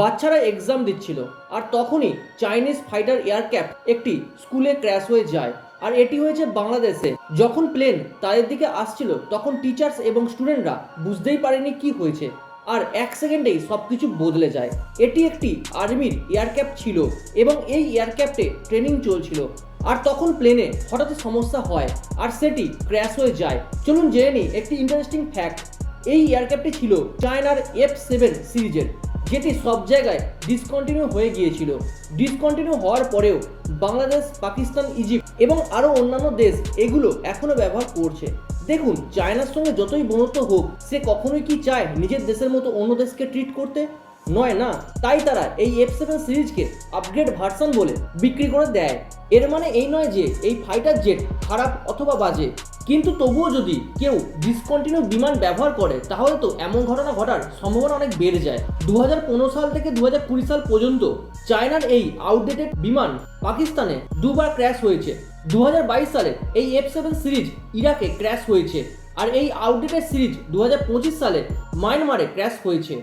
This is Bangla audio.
বাচ্চারা এক্সাম দিচ্ছিল। আর তখনই চাইনিজ ফাইটার এয়ারক্রাফট একটি স্কুলে ক্র্যাশ হয়ে যায়। আর এটি হয়েছে বাংলাদেশে। যখন প্লেন তাদের দিকে আসছিল, তখন টিচার্স এবং স্টুডেন্টরা বুঝতেই পারেনি কি হয়েছে। আর এক সেকেন্ডেই সব কিছু বদলে যায়। এটি একটি আর্মির এয়ারক্যাপ ছিল এবং এই এয়ারক্রাফটে ট্রেনিং চলছিল। আর তখন প্লেনে হঠাৎ সমস্যা হয় আর সেটি ক্র্যাশ হয়ে যায়। চলুন জেনে নিই, একটি ইন্টারেস্টিং ফ্যাক্ট এই এয়ারক্রাফটটি ছিল চায়নার এফ সেভেন সিরিজের যেটি সব জায়গায় ডিসকন্টিনিউ হয়ে গিয়েছিল। ডিসকন্টিনিউ হওয়ার পরেও বাংলাদেশ, পাকিস্তান, ইজিপ্ট এবং আরও অন্যান্য দেশ এগুলো এখনও ব্যবহার করছে। দেখুন, চায়নার সঙ্গে যতই বন্ধুত্ব হোক, সে কখনোই কি চায় নিজের দেশের মতো অন্য দেশকে ট্রিট করতে? নয় না, তাই তারা এই এফ সেভেন সিরিজকে আপগ্রেড ভার্সন বলে বিক্রি করে দেয়। এর মানে এই নয় যে, এই ফাইটার জেট খারাপ অথবা বাজে। কিন্তু তবুও যদি কেউ ডিসকন্টিনিউ বিমান ব্যবহার করে, তাহলে তো এমন ঘটনা ঘটার সম্ভাবনা অনেক বেড়ে যায়। দু হাজার পনেরো সাল থেকে দু হাজার কুড়ি সাল পর্যন্ত চায়নার এই আউটডেটেড বিমান পাকিস্তানে দুবার ক্র্যাশ হয়েছে। দু হাজার বাইশ সালে এই এফ সেভেন সিরিজ ইরাকে ক্র্যাশ হয়েছে। আর এই আউটডেটেড সিরিজ দু হাজার পঁচিশ সালে মায়ানমারে ক্র্যাশ হয়েছে।